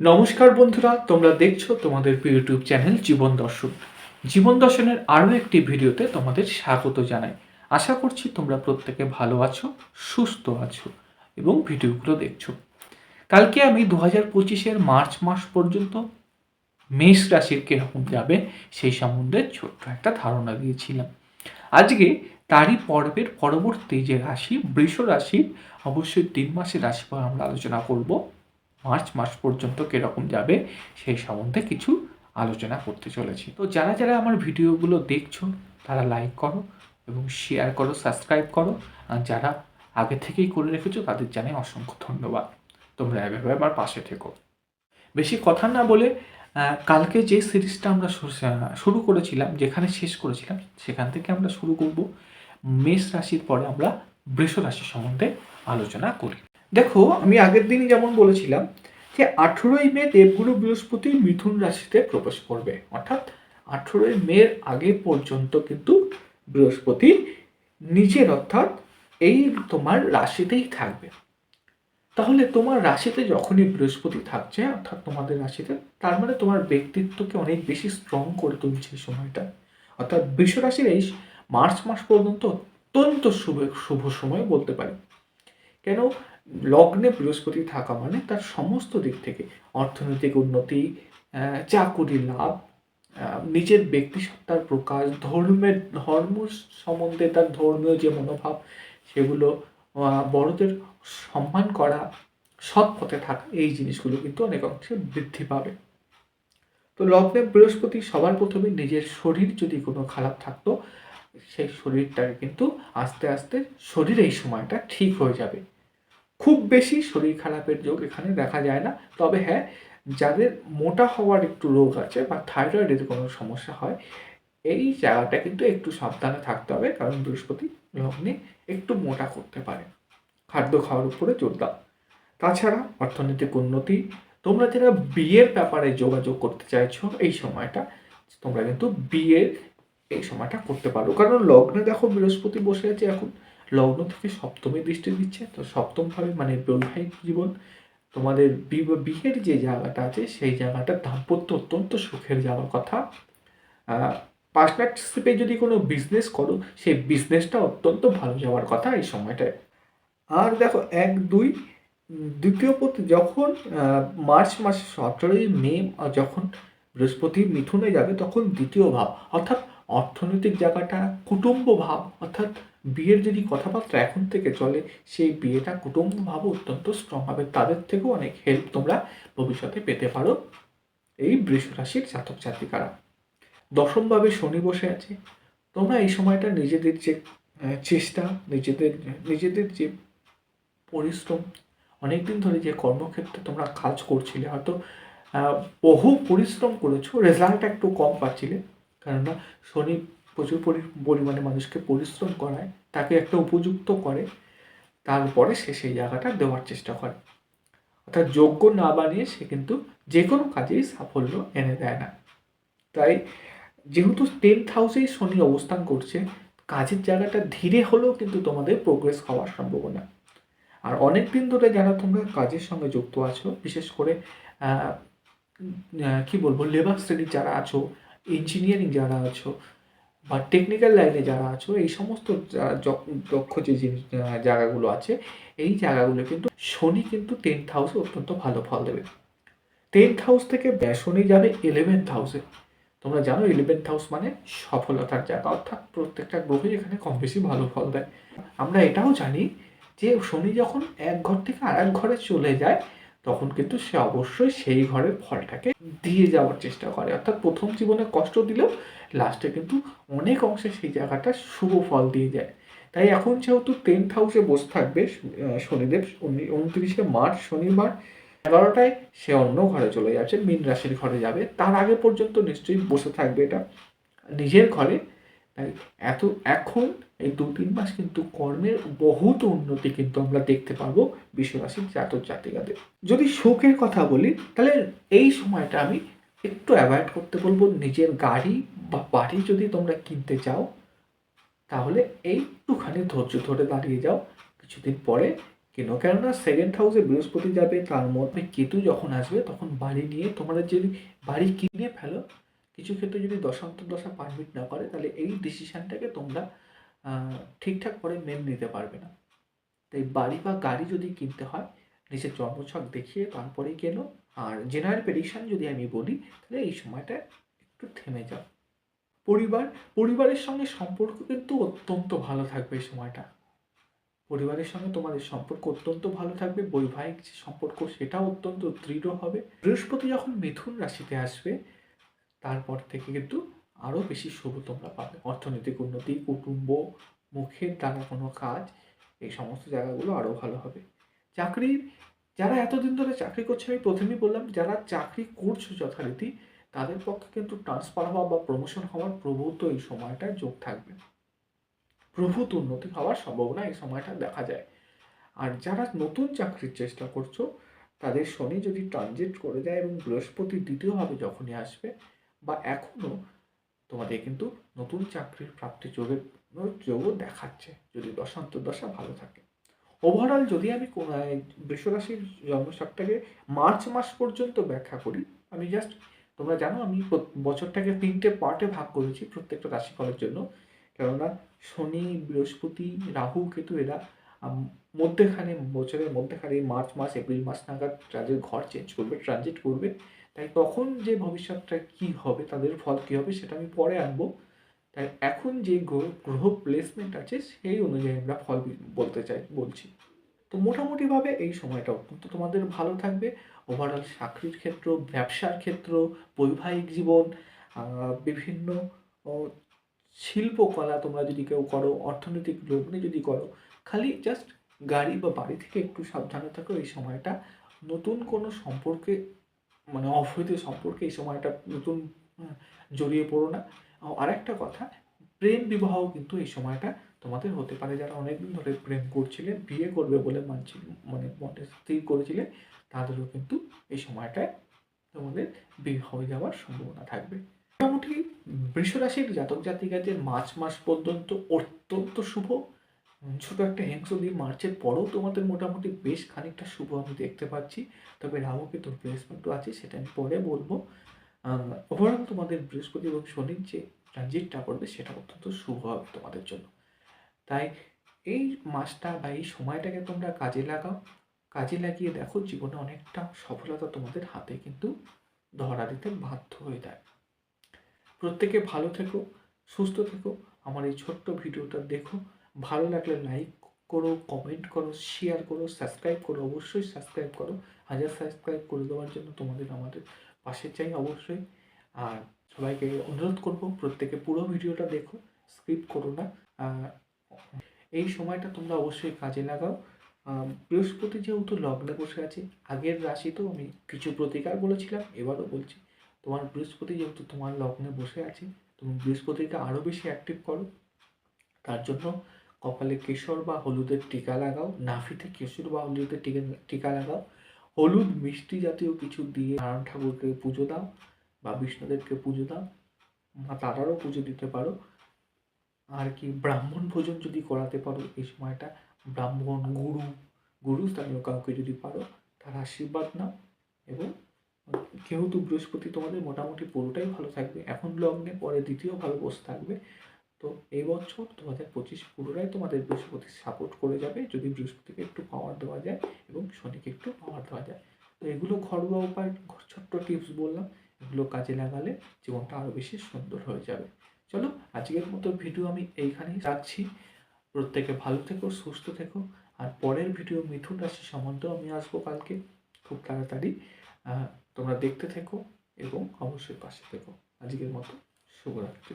নমস্কার বন্ধুরা, তোমরা দেখছ তোমাদের ইউটিউব চ্যানেল জীবন দর্শন। জীবন দর্শনের আরও একটি ভিডিওতে তোমাদের স্বাগত জানাই। আশা করছি তোমরা প্রত্যেকে ভালো আছো, সুস্থ আছো এবং ভিডিওগুলো দেখছ। কালকে আমি দু হাজার পঁচিশের মার্চ মাস পর্যন্ত মেষ রাশির কীরকম যাবে সেই সম্বন্ধে ছোট্ট একটা ধারণা দিয়েছিলাম। আজকে তারই পর্বের পরবর্তী যে রাশি, বৃষ রাশি, অবশ্যই তিন মাসের রাশিফল আমরা আলোচনা করব। মার্চ মাস পর্যন্ত কীরকম যাবে সেই সম্বন্ধে কিছু আলোচনা করতে চলেছি। তো যারা যারা আমার ভিডিওগুলো দেখছ, তারা লাইক করো এবং শেয়ার করো সাবস্ক্রাইব করো। আর যারা আগে থেকেই করে রেখেছো, তাদের জানাই অসংখ্য ধন্যবাদ। তোমরা এভাবে আমার পাশে থেকো। বেশি কথা না বলে কালকে যে সিরিজটা আমরা শুরু করেছিলাম, যেখানে শেষ করেছিলাম, সেখান থেকে আমরা শুরু করব। মেষ রাশির পরে আমরা বৃষ রাশি সম্বন্ধে আলোচনা করি। দেখো, আমি আগের দিনই যেমন বলেছিলাম যে আঠেরোই মে দেবগুরু বৃহস্পতি মিথুন রাশিতে প্রবেশ করবে। অর্থাৎ আঠেরোই মের আগে পর্যন্ত কিন্তু বৃহস্পতি নিজের অর্থাৎ এই তোমার রাশিতেই থাকবে। তাহলে তোমার রাশিতে যখনই বৃহস্পতি থাকছে, অর্থাৎ তোমাদের রাশিতে, তার মানে তোমার ব্যক্তিত্বকে অনেক বেশি স্ট্রং করে তুলছে এই সময়টা। অর্থাৎ বৃষ রাশির এই মার্চ মাস পর্যন্ত অত্যন্ত শুভ শুভ সময় বলতে পারি। কেন? লগ্নে বৃহস্পতি থাকা মানে তার সমস্ত দিক থেকে, অর্থনৈতিক উন্নতি চাকুরি লাভ নিজের ব্যক্তিসত্তার প্রকাশ, ধর্মের, ধর্ম সম্বন্ধে তার ধর্মীয় যে মনোভাব, সেগুলো বড়দের সম্মান করা, সৎ পথে থাকা, এই জিনিসগুলো কিন্তু অনেক অংশে বৃদ্ধি পাবে। তো লগ্নে বৃহস্পতি সবার প্রথমে নিজের শরীর যদি কোনো খারাপ থাকতো, সেই শরীরটাকে কিন্তু আস্তে আস্তে শরীর এই সময়টা ঠিক হয়ে যাবে। খুব বেশি শরীর খারাপের যোগ এখানে দেখা যায় না। তবে হ্যাঁ যাদের মোটা হওয়ার একটু রোগ আছে বা থাইরয়েডের কোনো সমস্যা হয়, এই জায়গাটা কিন্তু একটু সাবধানে থাকতে হবে। কারণ বৃহস্পতি লগ্নে একটু মোটা করতে পারে। খাদ্য খাওয়ার উপরে জোর দাও। তাছাড়া অর্থনৈতিক উন্নতি, তোমরা যারা বিয়ের ব্যাপারে যোগাযোগ করতে চাইছো, এই সময়টা তোমরা কিন্তু বিয়ের এই সময়টা করতে পারো। কারণ লগ্নে দেখো বৃহস্পতি বসে আছে এখন। লগ্ন থেকে সপ্তমে দৃষ্টি দিচ্ছে। তো সপ্তম ভাবে মানে বৈবাহিক জীবন, তোমাদের বিয়ের যে জায়গাটা আছে, সেই জায়গাটা দাম্পত্য অত্যন্ত সুখের যাওয়ার কথা। পার্টনারশিপে যদি কোনো বিজনেস করো, সেই বিজনেসটা অত্যন্ত ভালো যাওয়ার কথা এই সময়টায়। আর দেখো, এক, দুই দ্বিতীয় পথ যখন মার্চ মাসে সতেরোই মে যখন বৃহস্পতি মিথুনে যাবে, তখন দ্বিতীয় ভাব, অর্থাৎ অর্থনৈতিক জায়গাটা, কুটুম্ব ভাব, অর্থাৎ বিয়ের যদি কথাবার্তা এখন থেকে চলে, সেই বিয়েটা কুটুম্ব ভাব অত্যন্ত স্ট্রং হবে। তাদের থেকেও অনেক হেল্প তোমরা ভবিষ্যতে পেতে পারো এই বৃষ রাশির জাতক জাতিকারা। দশমভাবে শনি বসে আছে। তোমরা এই সময়টা নিজেদের যে চেষ্টা, নিজেদের নিজেদের যে পরিশ্রম অনেক দিন ধরে যে কর্মক্ষেত্রে তোমরা কাজ করছিলে, হয়তো বহু পরিশ্রম করেছ রেজাল্ট একটু কম পাচ্ছিলে। কেননা শনি প্রচুর পরি- পরিমাণে মানুষকে পরিশ্রম করায়, তাকে একটা উপযুক্ত করে, তারপরে সে সেই জায়গাটা দেওয়ার চেষ্টা করে। অর্থাৎ যোগ্য না বানিয়ে সে কিন্তু যে কোনো কাজেই সাফল্য এনে দেয় না। তাই যেহেতু টেন্থ হাউসেই শনি অবস্থান করছে, কাজের জায়গাটা ধীরে হলেও কিন্তু তোমাদের প্রোগ্রেস হওয়ার সম্ভাবনা। আর অনেক দিন ধরে যারা তোমরা কাজের সঙ্গে যুক্ত আছো, বিশেষ করে কি বলব লেবার শ্রেণির যারা আছো ইঞ্জিনিয়ারিং যারা আছো বা টেকনিক্যাল লাইনে যারা আছো, এই সমস্ত দক্ষ যে জিনিস জায়গাগুলো আছে, এই জায়গাগুলো কিন্তু শনি কিন্তু টেন্থ হাউসে অত্যন্ত ভালো ফল দেবে। টেন্থ হাউস থেকে শনি যাবে ইলেভেন্থ হাউসে তোমরা জানো ইলেভেন্থ হাউস মানে সফলতার জায়গা, অর্থাৎ প্রত্যেকটা গ্রহই এখানে কম বেশি ভালো ফল দেয়। আমরা এটাও জানি যে শনি যখন এক ঘর থেকে আর এক ঘরে চলে যায় তখন কিন্তু সে অবশ্যই সেই ঘরের ফলটাকে দিয়ে যাওয়ার চেষ্টা করে। অর্থাৎ প্রথম জীবনে কষ্ট দিলেও লাস্টে কিন্তু অনেক অংশে সেই জায়গাটা শুভ ফল দিয়ে যায়। তাই এখন যেহেতু টেন্থ হাউসে বসে থাকবে শনিদেব, উনি- উনত্রিশে মার্চ, শনিবার, এগারোটায় সে অন্য ঘরে চলে যাচ্ছে, মীন রাশির ঘরে যাবে। তার আগে পর্যন্ত নিশ্চয়ই বসে থাকবে এটা। নিজের ঘরে তাই এত, এখন এই দু তিন মাস কিন্তু কর্মের বহুত উন্নতি কিন্তু আমরা দেখতে পাবো বিশ্বরাশির জাতক জাতিকাদের। যদি শোকের কথা বলি, তাহলে এই সময়টা আমি একটু অ্যাভয়েড করতে বলব, নিজের গাড়ি বা বাড়ি যদি তোমরা কিনতে চাও, তাহলে একটুখানি ধৈর্য ধরে দাঁড়িয়ে যাও, কিছুদিন পরে কেন? কেননা সেকেন্ড হাউসে বৃহস্পতি যাবে, তার মধ্যে কেতু যখন আসবে, তখন বাড়ি নিয়ে তোমরা যদি বাড়ি কিনে ফেলো কিছু ক্ষেত্রে যদি দশা পারমিট না করে, তাহলে এই ডিসিশানটাকে তোমরা ঠিকঠাক করে মেনে নিতে পারবে না। তাই বাড়ি বা গাড়ি যদি কিনতে হয় নিজের জন্মছক দেখিয়ে তারপরেই কেন। আর জেনারেল প্রেডিকশান যদি আমি বলি, তাহলে এই সময়টা একটু থেমে যাও। পরিবার, পরিবারের সঙ্গে সম্পর্ক কিন্তু অত্যন্ত ভালো থাকবে এই সময়টা। পরিবারের সঙ্গে তোমাদের সম্পর্ক অত্যন্ত ভালো থাকবে, বৈবাহিক যে সম্পর্ক, সেটাও অত্যন্ত দৃঢ় হবে। বৃহস্পতি যখন মিথুন রাশিতে আসবে তারপর থেকে কিন্তু আরও বেশি শুভ তোমরা পাবে। অর্থনৈতিক উন্নতি, কুটুম্ব, মুখের দ্বারা কোনো কাজ, এই সমস্ত জায়গাগুলো আরও ভালো হবে। চাকরির যারা এতদিন ধরে চাকরি করছে, আমি প্রথমেই বললাম, যারা চাকরি করছ যথারীতি, তাদের পক্ষে কিন্তু ট্রান্সফার হওয়া বা প্রমোশন হওয়ার প্রভূত এই সময়টায় যোগ থাকবে। প্রভূত উন্নতি হওয়ার সম্ভাবনা এই সময়টা দেখা যায়। আর যারা নতুন চাকরির চেষ্টা করছ, তাদের শনি যদি ট্রানজিট করে দেয় এবং বৃহস্পতি দ্বিতীয়ভাবে যখনই আসবে বা এখনও তোমাদের কিন্তু নতুন চাকরির প্রাপ্তি যোগের যোগও দেখাচ্ছে যদি দশান্তর দশা ভালো থাকে। ওভারঅল যদি আমি কোনো বৃষরাশির জন্মসাপটাকে মার্চ মাস পর্যন্ত ব্যাখ্যা করি, আমি জাস্ট তোমরা জানো আমি বছরটাকে তিনটে পার্টে ভাগ করেছি প্রত্যেকটা রাশিফলের জন্য। কেননা শনি, বৃহস্পতি, রাহু, কেতু এরা মধ্যেখানে বছরের মধ্যেখানে মার্চ মাস, এপ্রিল মাস নাগাদ তাদের ঘর চেঞ্জ করবে ট্রানজিট করবে। তাই তখন যে ভবিষ্যৎটা কি হবে, তাদের ফল কি হবে, সেটা আমি পরে আনব। তাই এখন যে গ্রহ প্লেসমেন্ট আছে, সেই অনুযায়ী আমরা ফল বলতে চাই, বলছি। তো মোটামুটিভাবে এই সময়টা অত্যন্ত তোমাদের ভালো থাকবে। ওভারঅল চাকরির ক্ষেত্র, ব্যবসার ক্ষেত্র, বৈবাহিক জীবন বিভিন্ন শিল্পকলা তোমরা যদি কেউ করো, অর্থনৈতিক লগ্নে যদি করো, খালি জাস্ট গাড়ি বা বাড়ি থেকে একটু সাবধানে থাকো, এই সময়টা নতুন কোনো সম্পর্কে মানে অবৈধ সম্পর্কে এই সময়টা নতুন জড়িয়ে পড়ো না। আর একটা কথা, প্রেম বিবাহ কিন্তু এই সময়টা তোমাদের হতে পারে। যারা অনেকদিন ধরে প্রেম করছিলে বিয়ে করবে বলে মানছিল মানে মনে স্থির করেছিলে তাদেরও কিন্তু এই সময়টায় তোমাদের বিয়ে হয়ে যাওয়ার সম্ভাবনা থাকবে। মোটামুটি বৃষরাশির জাতক জাতিকাদের মার্চ মাস পর্যন্ত অত্যন্ত শুভ। ছোট একটা হিংস দিয়ে মার্চের পরেও তোমাদের মোটামুটি বেশ খানিকটা শুভ আমি দেখতে পাচ্ছি। তবে রাহু কেতুর প্লেসমেন্টও আছে, সেটা আমি পরে বলব। ওভারঅল তোমাদের বৃহস্পতি এবং শনির যে ট্রানজিটটা করবে, সেটা অত্যন্ত শুভ হবে তোমাদের জন্য। তাই এই মাসটা বা এই সময়টাকে তোমরা কাজে লাগাও। কাজে লাগিয়ে দেখো, জীবনে অনেকটা সফলতা তোমাদের হাতে কিন্তু ধরা দিতে বাধ্য হয়ে যায়। প্রত্যেকে ভালো থেকো, সুস্থ থেকো। আমার এই ছোট্ট ভিডিওটা দেখো। ভালো লাগলে লাইক করো কমেন্ট করো শেয়ার করো সাবস্ক্রাইব করো, অবশ্যই সাবস্ক্রাইব করো। হাজার সাবস্ক্রাইব করে দেওয়ার জন্য তোমাদের আমাদের পাশে চাই অবশ্যই। আর সবাইকে অনুরোধ করব, প্রত্যেকে পুরো ভিডিওটা দেখো স্কিপ করো না। এই সময়টা তোমরা অবশ্যই কাজে লাগাও। বৃহস্পতি যেহেতু লগ্নে বসে আছে, আগের রাশিতেও আমি কিছু প্রতিকার বলেছিলাম, এবারও বলছি। তোমার বৃহস্পতি যেহেতু তোমার লগ্নে বসে আছে, তুমি বৃহস্পতিকে আরও বেশি অ্যাক্টিভ করো। তার জন্য কপালে কেশর বা হলুদের টিকা লাগাও, নাভিতে কেশর বা হলুদের টিকা টিকা লাগাও। হলুদ মিষ্টি জাতীয় কিছু দিয়ে নারায়ণ ঠাকুরকে পুজো দাও বা বিষ্ণুদেবকে পুজো দাও মা তারারও পুজো দিতে পারো। আর কি, ব্রাহ্মণ ভোজন যদি করাতে পারো এই সময়টা, ব্রাহ্মণ গুরু গুরু স্থানীয় কাউকে যদি পারো, তার আশীর্বাদ নাও এবং যেহেতু বৃহস্পতি তোমাদের মোটামুটি পুরোটাই ভালো থাকবে, এখন লগ্নে পরে দ্বিতীয় ভালো বসে থাকবে তো এই বছর দু হাজার পঁচিশ পুরোটাই তোমাদের বৃহস্পতি সাপোর্ট করে যাবে, যদি বৃহস্পতিকে একটু পাওয়ার দেওয়া যায় এবং শনিকে একটু পাওয়ার দেওয়া যায়। তো এগুলো ঘরোয়া উপায় ছোট্ট টিপস বললাম, এগুলো কাজে লাগালে জীবনটা আরও বেশি সুন্দর হয়ে যাবে। চলো, আজকের মতো ভিডিও আমি এইখানেই রাখছি। প্রত্যেকে ভালো থেকো, সুস্থ থেকো, আর পরের ভিডিও মিথুন রাশি সম্বন্ধেও আমি আসব কালকে। খুব তাড়াতাড়ি তোমরা দেখতে থেকো এবং অবশ্যই পাশে থেকো। আজকের মতো, শুভরাত্রি।